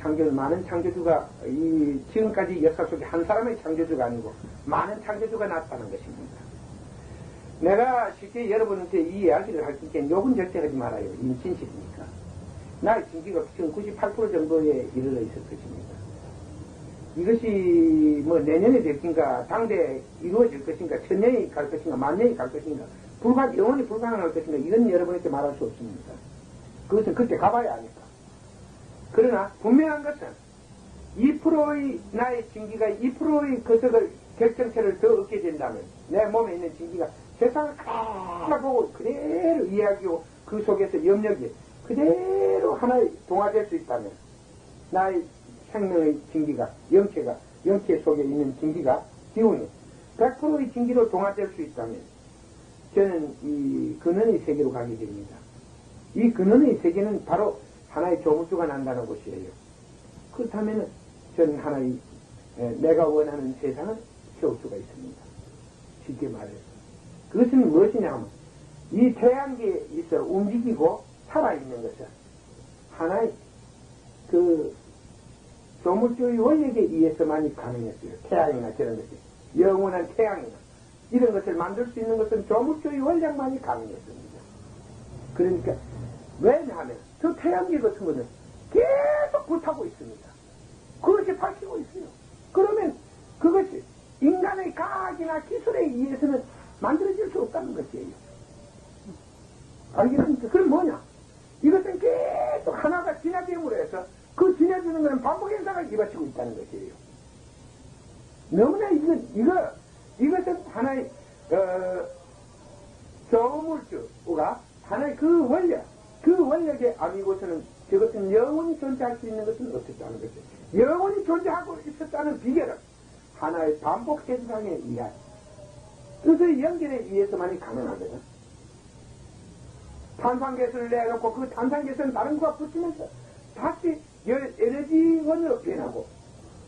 창조 많은 창조주가 이 지금까지 역사 속에 한 사람의 창조주가 아니고 많은 창조주가 나왔다는 것입니다. 내가 실제 여러분한테 이 이야기를 할때 욕은 절대 하지 말아요. 인신실이니까. 나의 진기가 지금 98% 정도에 이르러 있을 것입니다. 이것이 뭐 내년에 될 것인가, 당대 이루어질 것인가, 천년이 갈 것인가, 만년이 갈 것인가, 불가, 영원히 불가능할 것인가, 이건 여러분에게 말할 수 없습니다. 그것은 그때 가봐야 하니까. 그러나 분명한 것은 2%의 나의 진기가 2%의 거석을 결정체를 더 얻게 된다면 내 몸에 있는 진기가 세상을 다 보고 그대로 이야기하고 그 속에서 염력이 그대로 하나의 동화될 수 있다면 나의 생명의 진기가 영체가 영체 속에 있는 진기가 기운이 100%의 진기로 동화될 수 있다면 저는 이 근원의 세계로 가게 됩니다. 이 근원의 세계는 바로 하나의 조물주가 난다는 것이에요. 그렇다면 저는 하나의 에, 내가 원하는 세상을 세울 수가 있습니다. 쉽게 말해서. 그것은 무엇이냐 하면 이 태양계에 있어 움직이고 살아있는 것은 하나의 그 조물주의 원력에 의해서만이 가능했어요. 태양이나 저런 것이. 영원한 태양이나 이런 것을 만들 수 있는 것은 조물주의 원력만이 가능했습니다. 그러니까 왜냐하면 저 태양계 같은 것은 계속 불타고 있습니다. 그것이 밝히고 있어요. 그러면 그것이 인간의 과학이나 기술에 의해서는 만들어질 수 없다는 것이에요. 알겠습니까? 그럼 뭐냐? 이것은 계속 하나가 진화됨으로 해서 그 진화되는 것은 반복 현상을 이바치고 있다는 것이에요. 너무나 이거, 이거, 이것은 하나의, 어, 저물주가 하나의 그 원력, 그 원력의 아니고서는 저것은 영원히 존재할 수 있는 것은 없었다는 것이에요. 영원히 존재하고 있었다는 비결은 하나의 반복 현상에 의한 뜻의 연결에 의해서만이 가능하거든. 탄산가스를 내놓고 그 탄산가스는 다른 것과 붙이면서 다시 열 에너지원으로 변하고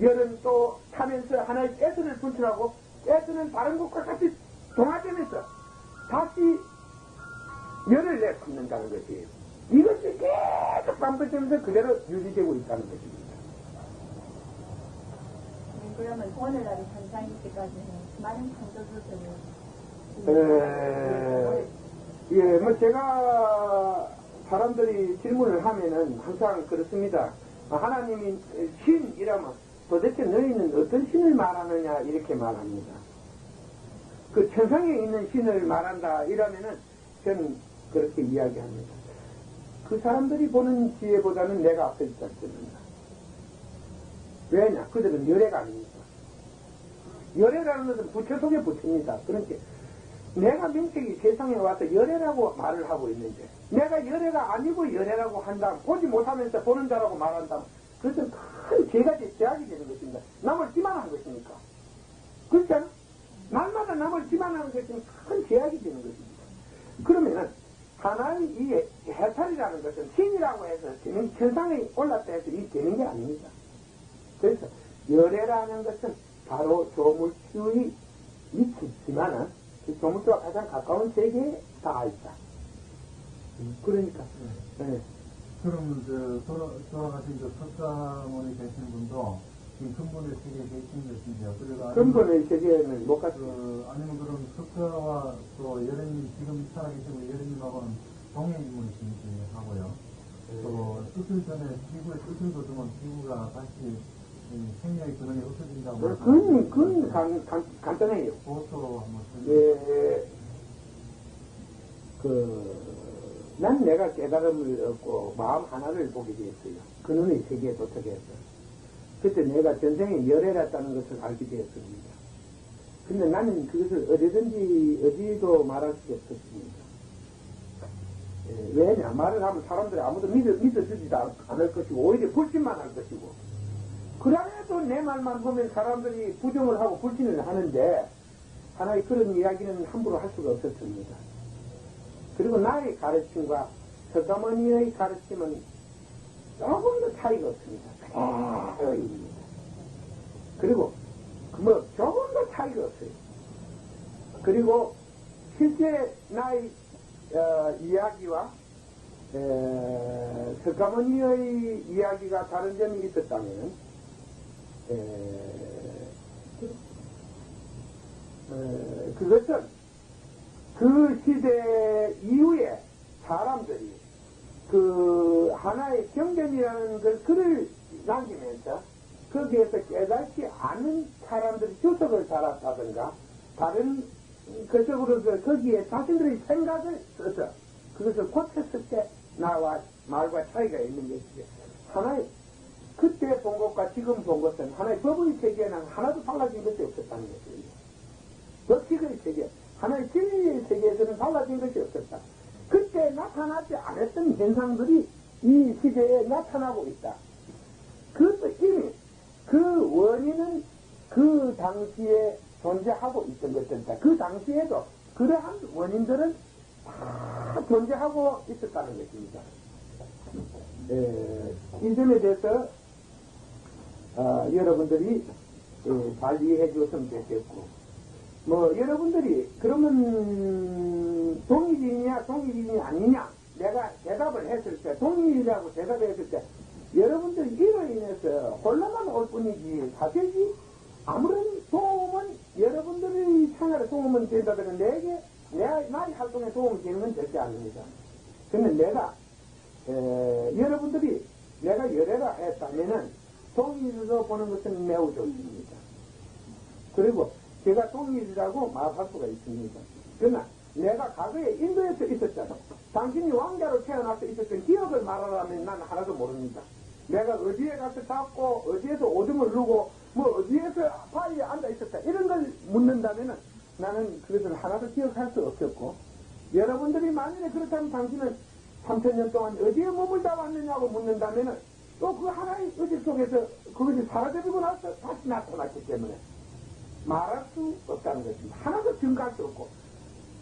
열은 또 타면서 하나의 가스를 분출하고 가스는 다른 것과 같이 동화되면서 다시 열을 내뿜는다는 것이에요. 이것이 계속 반복되면서 그대로 유지되고 있다는 것입니다. 네, 그러면 오늘날의 현상일 때까지는 많은 창조주들이 에, 예, 뭐 제가 사람들이 질문을 하면은 항상 그렇습니다. 아, 하나님이 신이라면 도대체 너희는 어떤 신을 말하느냐 이렇게 말합니다. 그 천상에 있는 신을 말한다 이러면은 저는 그렇게 이야기합니다. 그 사람들이 보는 지혜보다는 내가 앞서 있지 않습니다. 왜냐? 그들은 열애가 아닙니다. 열애라는 것은 부처 속에 부처입니다. 그러니까 내가 명색이 세상에 와서 열애라고 말을 하고 있는데 내가 열애가 아니고 열애라고 한다면 보지 못하면서 보는 자라고 말한다면 그것은 큰 죄가 제- 제약이 되는 것입니다. 남을 기만한 것이니까. 그렇지 않아? 날마다 남을 기만하는 것은 큰 제약이 되는 것입니다. 그러면은 하나의 이 해탈이라는 것은 신이라고 해서 되는 천상에 올랐다 해서 이 되는 게 아닙니다. 그래서 열애라는 것은 바로 조물주의 위치지만은 그 조물주와 가장 가까운 세계에 닿아 있다. 음, 그러니까 네. 그럼 저 돌아, 돌아가신 저 석가모니 되시는 분도 근본의 세계에 계신 것인데요. 그래가 근본의 세계에는 못 갔죠. 그, 아니면 그럼 석가와 또 여련님 지금 살아계시고 여련님하고는 동행 인물이신 분이 하고요. 또 수술 전에 피부에 수술 거두면 피부가 다시 이 생명의 근원이 없어진다고. 그건, 그건 간, 간, 간단해요. 보초로 한번 설명해 예, 그, 난 내가 깨달음을 얻고 마음 하나를 보게 되었어요. 그놈의 세계에 도착했어. 그때 내가 전생에 열애랐다는 것을 알게 되었습니다. 근데 나는 그것을 어디든지 어디도 말할 수 없었습니다. 예, 왜냐? 말을 하면 사람들이 아무도 믿어, 믿어주지도 않- 않을 것이고, 오히려 불신만 할 것이고. 그래도 내 말만 보면 사람들이 부정을 하고 불신을 하는데, 하나의 그런 이야기는 함부로 할 수가 없었습니다. 그리고 나의 가르침과 석가모니의 가르침은 조금도 차이가 없습니다. 그대로입니다. 그리고 뭐 조금도 차이가 없어요. 그리고 실제 나의 어, 이야기와 에, 석가모니의 이야기가 다른 점이 있었다면, 에, 에, 그것은 그 시대 이후에 사람들이 그 하나의 경전이라는 걸 글을 남기면서 거기에서 깨닫지 않은 사람들이 주석을 달았다든가 다른 그쪽으로 그 거기에 자신들의 생각을 써서 그것을 고쳤을 때 나와 말과 차이가 있는 것이죠. 하나의 그때 본 것과 지금 본 것은 하나의 법의 세계는 하나도 달라진 것이 없었다는 것입니다. 법칙의 세계, 하나의 진리의 세계에서는 달라진 것이 없었다. 그때 나타나지 않았던 현상들이 이 시대에 나타나고 있다. 그것도 이미 그 원인은 그 당시에 존재하고 있던 것이다. 그 당시에도 그러한 원인들은 다 존재하고 있었다는 것입니다. 에, 이 점에 대해서 어, 여러분들이 에, 잘 이해해 주었으면 좋겠고 뭐 여러분들이 그러면 동일이냐 동일이냐 아니냐 내가 대답을 했을 때 동일이라고 대답했을 때 여러분들이 이로 인해서 혼란만 올 뿐이지 사실이 아무런 도움은 여러분들의 생활에 도움은 된다면 내게 내 나의 활동에 도움이 되는 건 절대 아닙니다. 근데 내가 에, 여러분들이 내가 열애가 했다면은 동일로 보는 것은 매우 좋습니다. 그리고 제가 동일이라고 말할 수가 있습니다. 그러나 내가 과거에 인도에서 있었잖아. 당신이 왕자로 태어나서 있었던 기억을 말하라면 나는 하나도 모릅니다. 내가 어디에 가서 잡고 어디에서 오줌을 누고 뭐 어디에서 바위에 앉아 있었다 이런 걸 묻는다면은 나는 그것을 하나도 기억할 수 없었고 여러분들이 만일에 그렇다면 당신은 3천년 동안 어디에 머물다 왔느냐고 묻는다면은 또 그 하나의 의식 속에서 그것이 사라져버리고 나서 다시 나타났기 때문에 말할 수 없다는 것입니다. 하나도 증가할 수 없고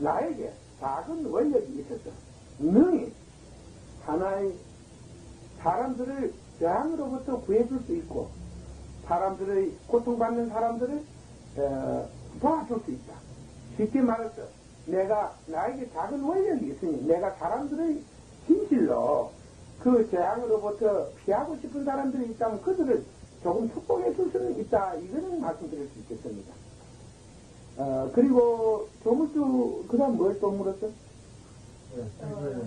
나에게 작은 원력이 있어서 능히 하나의 사람들을 재앙으로부터 구해줄 수 있고 사람들의 고통받는 사람들을 어, 도와줄 수 있다. 쉽게 말해서 내가 나에게 작은 원력이 있으니 내가 사람들의 진실로 그 재앙으로부터 피하고 싶은 사람들이 있다면 그들을 조금 축복해 줄 수는 있다. 이거는 말씀드릴 수 있겠습니다. 어, 그리고 조물주 그 다음 뭘 또 물었어? 네, 지구에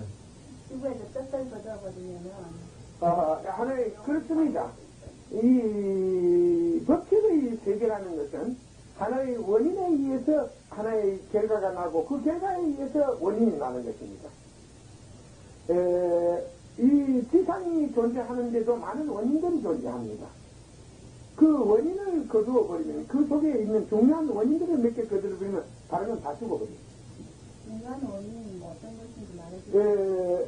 지구에서 떴던 거더거든요. 어, 하나의 그렇습니다. 이 법칙의 세계라는 것은 하나의 원인에 의해서 하나의 결과가 나고 그 결과에 의해서 원인이 나는 것입니다. 에, 이 지상이 존재하는데도 많은 원인들이 존재합니다. 그 원인을 거두어 버리면 그 속에 있는 중요한 원인들을 몇 개 거두어 버리면 다른 건 다 죽어버립니다. 인간 원인은 뭐 어떤 것인지 말해주세요.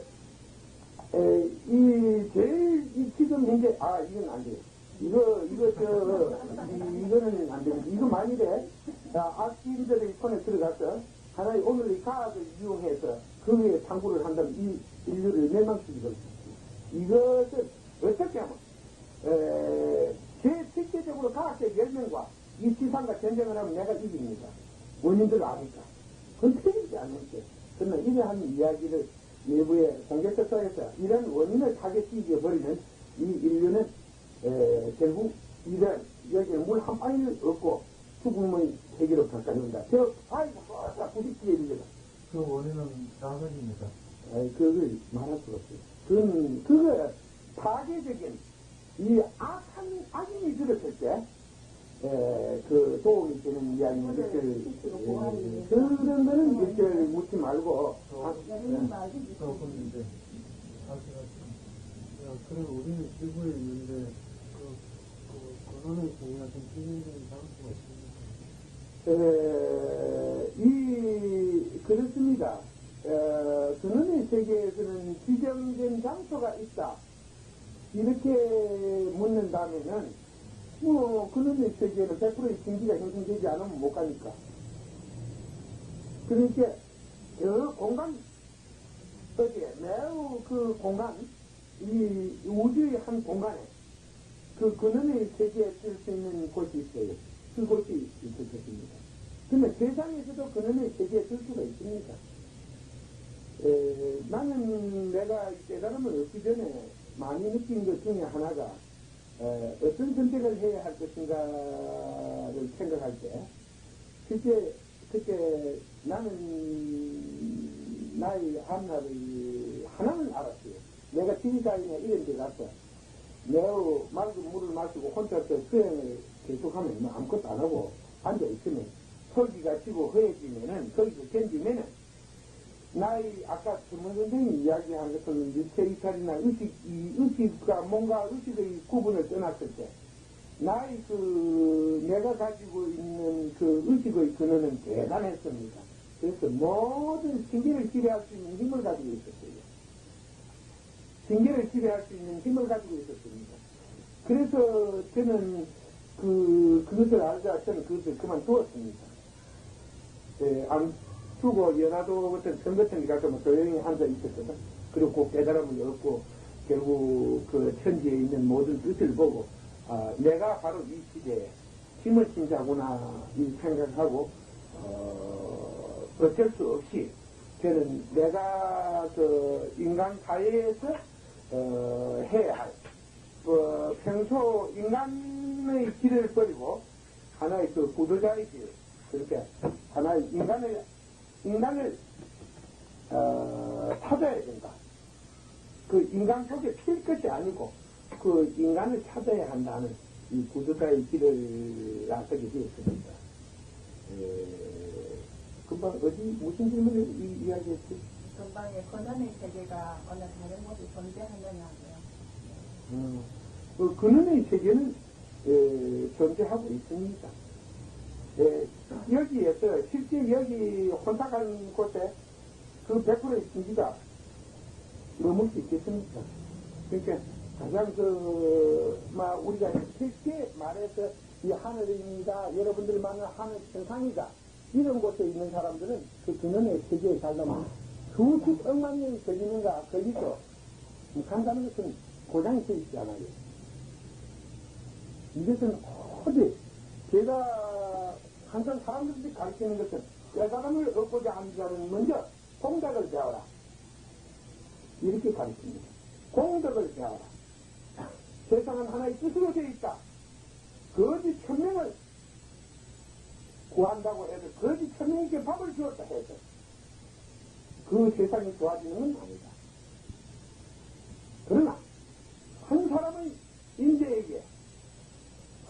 에, 에, 이, 제일, 이 지금 현재, 아, 이건 안 돼요. 이거, 이거, 저, 이, 이거는 안 됩니다. 이거 만일에, 아, 악기인들의 손에 들어가서, 하나의 오늘의 과학을 이용해서, 그 위에 탐구를 한다면 이 인류를 멸망시키거든요. 이것은 어떻게 하면, 에, 제 실제적으로 과학적 열명과 이 지상과 전쟁을 하면 내가 이깁니다. 원인들을 아니까. 그건 틀리지 않는데. 그러나 이러한 이야기를 내부의 공개석사에서 이런 원인을 타겟시켜 버리는 이 인류는 에, 결국 이런 여기에 물한 방울 없고 죽음의 세계로 온다. 저 아이고 다 부딪히게 되거든. 그 원인은 자석입니다. 아이, 그걸 말할 수가 없어요. 그건 그거 파괴적인 이 악한 악인이 들었을 때. 에, 그 스스로 보완을 에, 위해서. 그런 거는 일절 묻지 말고 아, 여러분 말도 조금 주시고. 이제 사실 야, 그리고 우리는 지구에 있는데 그, 그 근원의 공약은 기능적인 장소가 있습니다. 에, 이, 그렇습니다. 에, 근원의 세계에서는 지정된 장소가 있다. 이렇게 묻는다면은, 뭐, 근원의 세계는 100%의 진기가 형성되지 않으면 못 가니까. 그러니까, 여러 공간, 어디에, 매우 그 공간, 이 우주의 한 공간에, 그 근원의 세계에 뜰수 있는 곳이 있어요. 그곳이 있을 것입니다. 그러면 세상에서도 그놈의 세계에 들 수가 있습니다. 에, 나는 내가 깨달음을 얻기 전에 많이 느낀 것 중에 하나가 에, 어떤 선택을 해야 할 것인가를 생각할 때 실제 그때 나는 나의 앞날을 하나는 알았어요. 내가 지리자이나 이런 데 가서 매우 맑은 물을 마시고 혼자서 수행을 계속하면 뭐 아무것도 안 하고 앉아있으면 설기가 지고 허해지면은 거기서 견디면은 나의 아까 전문 선생님이 이야기한 것은 육체 이탈이나 의식, 이 의식과 뭔가 의식의 구분을 떠났을 때 나의 그 내가 가지고 있는 그 의식의 근원은 대단했습니다. 그래서 모든 신기를 지배할 수 있는 힘을 가지고 있었어요. 신기를 지배할 수 있는 힘을 가지고 있었습니다. 그래서 저는 그, 그것을 알자 저는 그것을 그만두었습니다. 예, 안 두고 연화도 같은 선 같은 데뭐 조용히 앉아 있었거든. 그리고 그 깨달음을 얻고 결국 그 천지에 있는 모든 뜻을 보고 아, 내가 바로 이 시대에 힘을 신자구나 이 생각하고 어, 어쩔 수 없이 저는 내가 그 인간 사회에서 어, 해야 할 어, 평소 인간의 길을 버리고 하나의 그 구도자의 길 그렇게 하나의 인간을 인간을 어, 찾아야 된다. 그 인간 속에 필 것이 아니고 그 인간을 찾아야 한다는 이 구두가의 길을 나서게 되었습니다. 에, 금방 어디 무슨 질문을 이, 이야기했지? 금방의 권한의 세계가 어느 다른 곳에 존재하느냐고요. 음, 그 근원의 세계는 에, 존재하고 있습니다. 에, 여기에서 실제 여기 혼탁한 곳에 그 100%의 진지가 머물 수 있겠습니까? 그러니까 가장 그, 막 우리가 쉽게 말해서 이 하늘입니다. 여러분들이 만난 하늘 천상이다. 이런 곳에 있는 사람들은 그 근원의 세계에 살려면 수십 억만 년이 걸리는가 걸리죠. 간다는 것은 고장이 서 있지 않아요. 이것은 오직 제가 항상 사람들한테 가르치는 것은 깨달음을 얻고자 자는 먼저 공덕을 배워라. 이렇게 가르칩니다. 공덕을 배워라. 세상은 하나의 뜻으로 되어 있다. 거짓 천명을 구한다고 해도 거짓 천명에게 밥을 주었다 해서 그 세상이 좋아지는 건 아니다. 그러나 한 사람의 인재에게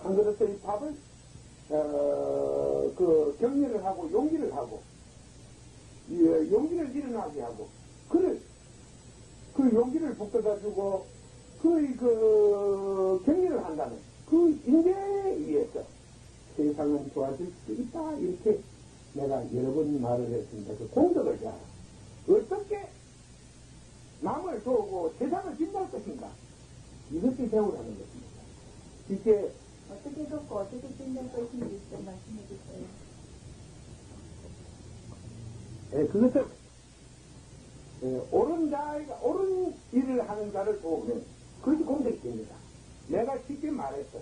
한 그릇의 밥을 어, 하고 용기를 하고 예, 용기를 일어나게 하고 그를 그 용기를 북돋아 주고 그의 그 격려를 한다면 그 인재에 의해서 세상은 좋아질 수 있다 이렇게 내가 여러 번 말을 했습니다. 그 공덕을 해라. 어떻게 남을 도우고 세상을 빛날 것인가 이것을 배우라는 것입니다. 이게 어떻게 돕고 어떻게 빛낼 것인지 좀 말씀해 주세요. 예, 그것은 예, 옳은 자가 옳은 일을 하는 자를 도우면 그것이 공덕이 됩니다. 내가 쉽게 말했어.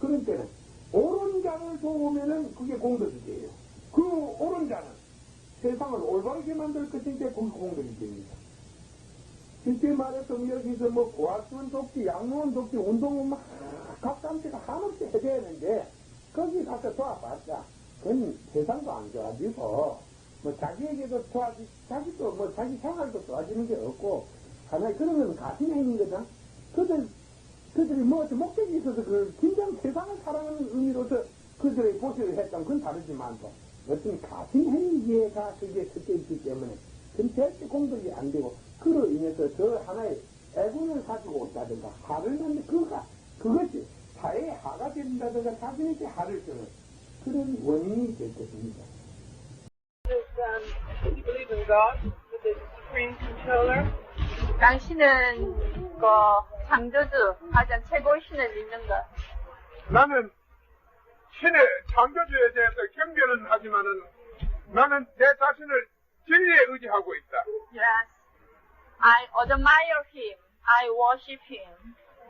그런 때는 옳은 자를 도우면은 그게 공덕이 돼요. 그 옳은 자는 세상을 올바르게 만들 것인데 그게 공덕이 됩니다. 쉽게 말해서 여기서 뭐 고학원 돕기, 양로원 돕기, 운동은 막 각감지가 한없이 해야 되는데 거기 가서 도와봤자 그건 세상도 안 좋아지고 뭐 자기에게도 좋아지, 자기도 뭐 자기 생활도 좋아지는 게 없고 하나의 그런 건 가신 행위거든. 그들 그들이 뭐 목적이 있어서 그 진정 세상을 사랑하는 의미로서 그들의 보시를 했던 건 다르지만 또 어떤 가신 행위가 그게 그때 있기 때문에 그건 절대 공덕이 안 되고 그로 인해서 저 하나의 애군을 가지고 온다든가 화를 내는 그가 그것이 사회에 하가 된다든가 자신에게 하를 주는 그런 원인이 될 것입니다. is, um, you believe in God, the supreme controller? 당신은 그 창조주 가장 최고의 신을 믿는가? 나는 신의 창조주에 대해서 경배는 하지만은 나는 내 자신을 진리에 의지하고 있다. Yes. I admire him. I worship him.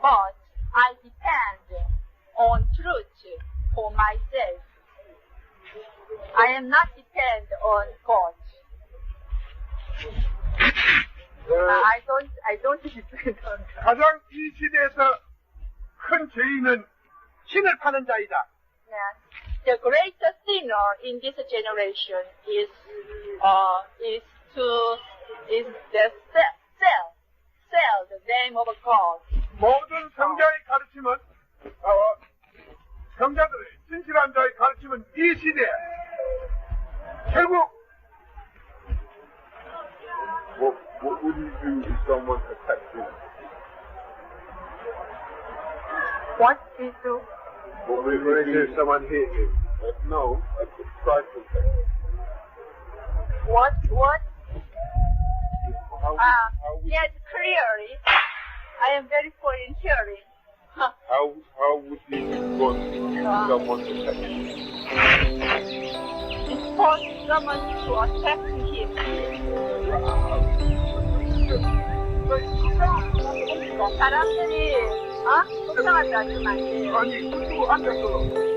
But I depend on truth for myself. I am not depend on God. Uh, I don't, I don't depend on God. 가장 이 시대에서 큰 죄인은 신을 파는 자이다. Yes. The greatest sinner in this generation is, uh, is to, is the sell, sell, sell the name of God. 모든 성자의 가르침은 어, 성자들의 진실한 자의 가르침은 이 시대 결국 What, what would you do if someone attacked you? What do you do? What would you do if someone hit you? Uh, no, I tried to attack you. what, what? How Uh, how yes, clearly. I am very poor in hearing. Huh. how, how would you respond if someone attacked you? Suppose someone to attack him. 사람들이, 어? 않으면 안 돼요. 아니 그리고 앉아서